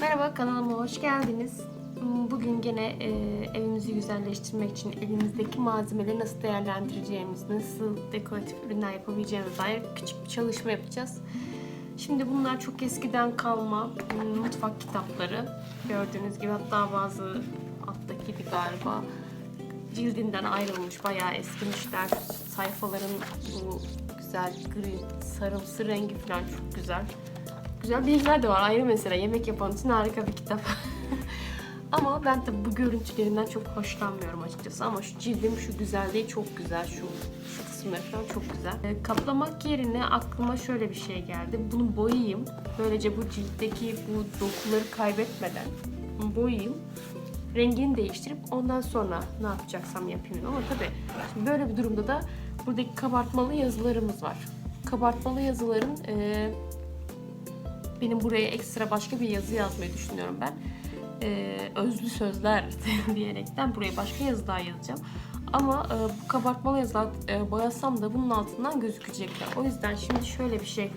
Merhaba kanalıma hoş geldiniz. Bugün gene e, evimizi güzelleştirmek için elimizdeki malzemeleri nasıl değerlendireceğimiz, nasıl dekoratif ürünler yapabileceğimiz dair küçük bir çalışma yapacağız. Şimdi bunlar çok eskiden kalma m, mutfak kitapları. Gördüğünüz gibi hatta bazı alttakiydi galiba cildinden ayrılmış, bayağı eskimişler. Sayfaların bu güzel gri, sarımsı rengi falan çok güzel. Güzel bilgiler de var ayrı mesela. Yemek yapan için harika bir kitap. Ama ben tabii bu görüntülerinden çok hoşlanmıyorum açıkçası. Ama şu cildim şu güzelliği çok güzel. Şu, şu falan çok güzel. Ee, kaplamak yerine aklıma şöyle bir şey geldi. Bunu boyayayım. Böylece bu ciltteki bu dokuları kaybetmeden boyayayım. Rengini değiştirip ondan sonra ne yapacaksam yapayım. Ama tabii böyle bir durumda da buradaki kabartmalı yazılarımız var. Kabartmalı yazıların eee benim buraya ekstra başka bir yazı yazmayı düşünüyorum ben. Ee, özlü sözler diyerekten buraya başka yazı daha yazacağım. Ama e, bu kabartmalı yazılar e, boyasam da bunun altından gözükecekler. O yüzden şimdi şöyle bir şey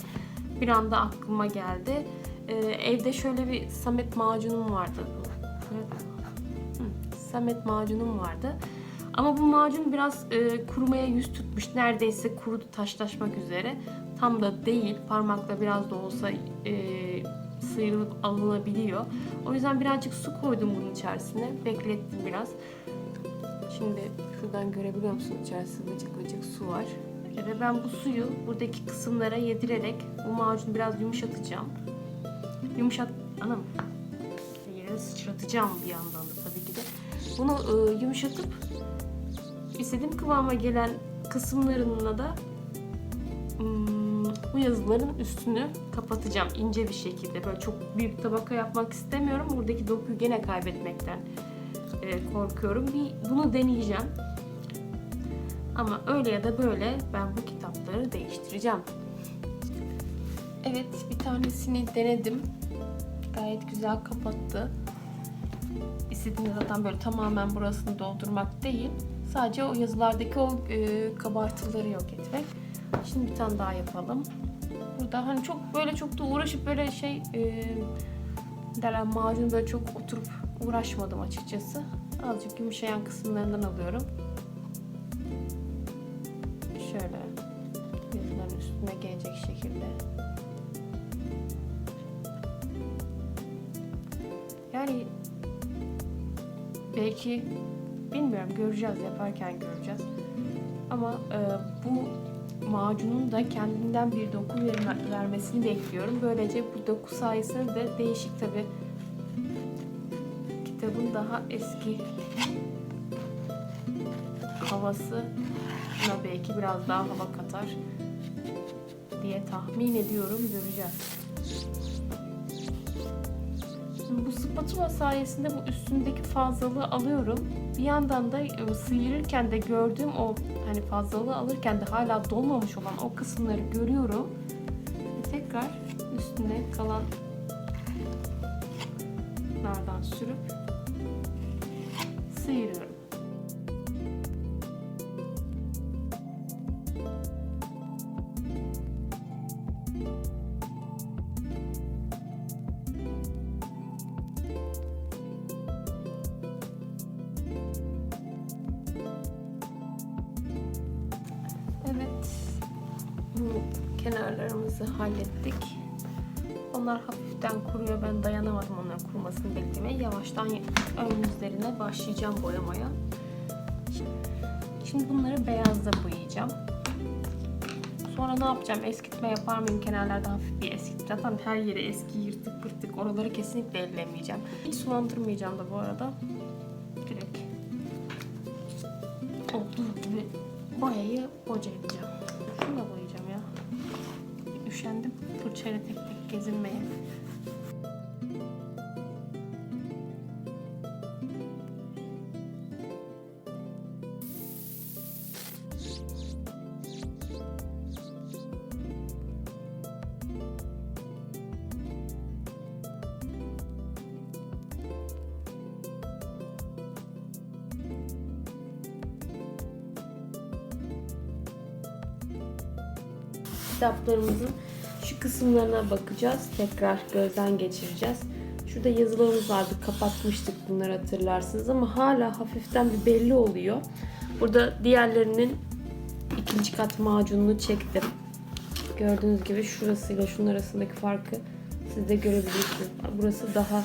bir anda aklıma geldi. Ee, evde şöyle bir Samet macunum vardı. Hı, Samet macunum vardı. Ama bu macun biraz e, kurumaya yüz tutmuş. Neredeyse kurudu taşlaşmak üzere. Tam da değil. Parmakla biraz da olsa e, sıyrılıp alınabiliyor. O yüzden birazcık su koydum bunun içerisine. Beklettim biraz. Şimdi şuradan görebiliyor musun? İçerisinde vıcık vıcık su var. Ve ben bu suyu buradaki kısımlara yedirerek bu macunu biraz yumuşatacağım. Yumuşat... Anam. Yere sıçratacağım bir yandan da tabii ki de. Bunu e, yumuşatıp istediğim kıvama gelen kısımlarına da bu yazıların üstünü kapatacağım ince bir şekilde. Böyle çok büyük tabaka yapmak istemiyorum. Buradaki dokuyu gene kaybetmekten e, korkuyorum. Bir bunu deneyeceğim. Ama öyle ya da böyle ben bu kitapları değiştireceğim. Evet, bir tanesini denedim. Gayet güzel kapattı. İstediğimde zaten böyle tamamen burasını doldurmak değil. Sadece o yazılardaki o e, kabartıları yok etmek. Şimdi bir tane daha yapalım. Burada hani çok böyle çok da uğraşıp böyle şey e, derler macun böyle çok oturup uğraşmadım açıkçası. Azıcık yumuşayan kısımlarından alıyorum. Şöyle yazıların üstüne gelecek şekilde. Yani belki bilmiyorum göreceğiz yaparken göreceğiz. Ama e, bu macunun da kendinden bir doku verme- vermesini bekliyorum. Böylece bu doku sayesinde de değişik tabi kitabın daha eski havası belki biraz daha hava katar diye tahmin ediyorum göreceğiz. Şimdi bu spatula sayesinde bu üstündeki fazlalığı alıyorum. Bir yandan da e, sıyırırken de gördüğüm o hani fazlalığı alırken de hala dolmamış olan o kısımları görüyorum. Ve tekrar üstüne kalan nardan sürüp sıyırıyorum. Kenarlarımızı hallettik. Onlar hafiften kuruyor. Ben dayanamadım onların kurumasını beklemeye. Yavaştan ön yüzlerine başlayacağım boyamaya. Şimdi bunları beyazla boyayacağım. Sonra ne yapacağım? Eskitme yapar mıyım? Kenarlarda hafif bir eskit. Zaten her yeri eski, yırtık pırtık. Oraları kesinlikle ellemeyeceğim. Hiç sulandırmayacağım da bu arada. Direkt olduğu gibi boyayı boca edeceğim. Şunu da boyayacağım fırçayla tek tek gezinmeye. kitaplarımızın kısımlarına bakacağız. Tekrar gözden geçireceğiz. Şurada yazılarımız vardı. Kapatmıştık bunları hatırlarsınız ama hala hafiften bir belli oluyor. Burada diğerlerinin ikinci kat macununu çektim. Gördüğünüz gibi şurasıyla şunun arasındaki farkı siz de görebilirsiniz. Burası daha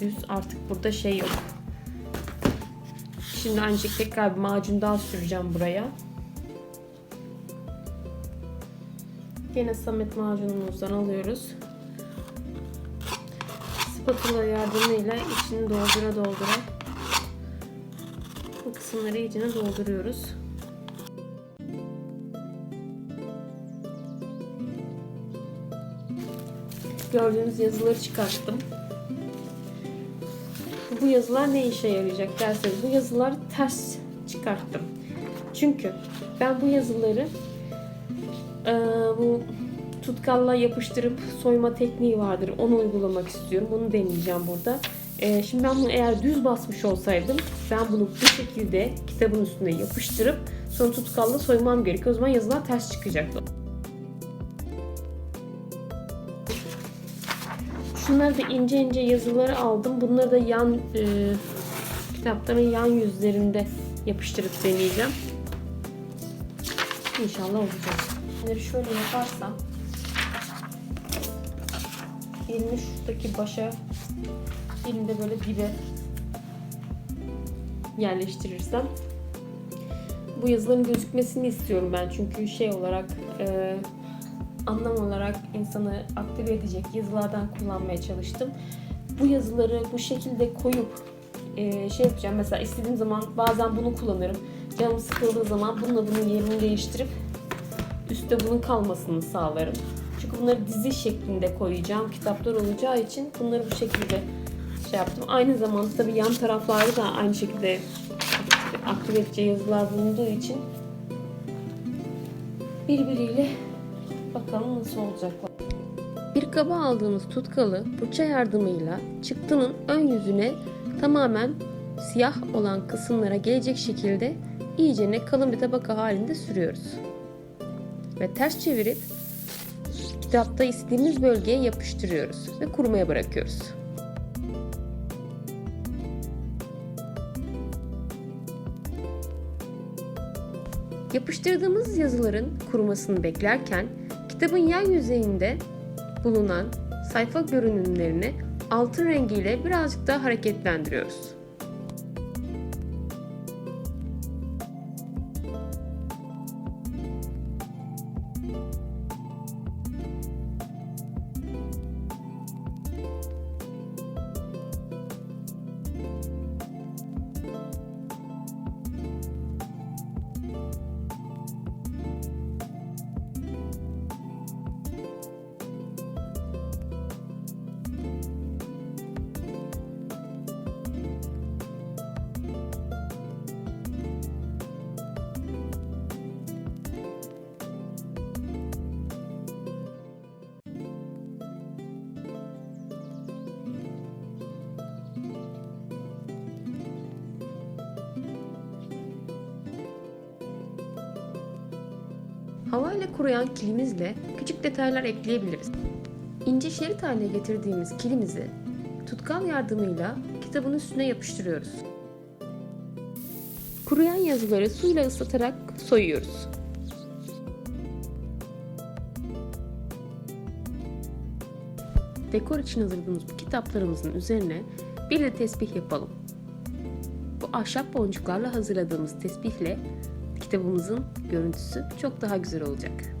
düz. Artık burada şey yok. Şimdi ancak tekrar bir macun daha süreceğim buraya. Yine Samet macunumuzdan alıyoruz. Spatula yardımıyla içini doldura doldura bu kısımları iyicene dolduruyoruz. Gördüğünüz yazıları çıkarttım. Bu yazılar ne işe yarayacak derseniz bu yazılar ters çıkarttım. Çünkü ben bu yazıları eee, bu tutkalla yapıştırıp soyma tekniği vardır. Onu uygulamak istiyorum. Bunu deneyeceğim burada. Eee, şimdi ben bunu eğer düz basmış olsaydım ben bunu bu şekilde kitabın üstüne yapıştırıp sonra tutkalla soymam gerekiyor. O zaman yazılar ters çıkacaktı. Şunları da ince ince yazıları aldım. Bunları da yan e, kitapların yan yüzlerinde yapıştırıp deneyeceğim. İnşallah olacak. Bunları şöyle yaparsam birini şuradaki başa birini böyle dibe yerleştirirsem bu yazıların gözükmesini istiyorum ben çünkü şey olarak e, anlam olarak insanı aktive edecek yazılardan kullanmaya çalıştım. Bu yazıları bu şekilde koyup e, şey yapacağım. Mesela istediğim zaman bazen bunu kullanırım. Canım sıkıldığı zaman bununla bunun yerini değiştirip üstte bunun kalmasını sağlarım. Çünkü bunları dizi şeklinde koyacağım. Kitaplar olacağı için bunları bu şekilde şey yaptım. Aynı zamanda tabii yan taraflarda da aynı şekilde aktive edici yazılar bulunduğu için birbiriyle Bakalım nasıl olacaklar. Bir kaba aldığımız tutkalı fırça yardımıyla çıktının ön yüzüne tamamen siyah olan kısımlara gelecek şekilde iyicene kalın bir tabaka halinde sürüyoruz. Ve ters çevirip kitapta istediğimiz bölgeye yapıştırıyoruz ve kurumaya bırakıyoruz. Yapıştırdığımız yazıların kurumasını beklerken kitabın yan yüzeyinde bulunan sayfa görünümlerini altın rengiyle birazcık daha hareketlendiriyoruz. Havayla kuruyan kilimizle küçük detaylar ekleyebiliriz. İnce şerit haline getirdiğimiz kilimizi tutkal yardımıyla kitabın üstüne yapıştırıyoruz. Kuruyan yazıları suyla ıslatarak soyuyoruz. Dekor için hazırladığımız bu kitaplarımızın üzerine bir de tesbih yapalım. Bu ahşap boncuklarla hazırladığımız tesbihle kitabımızın görüntüsü çok daha güzel olacak.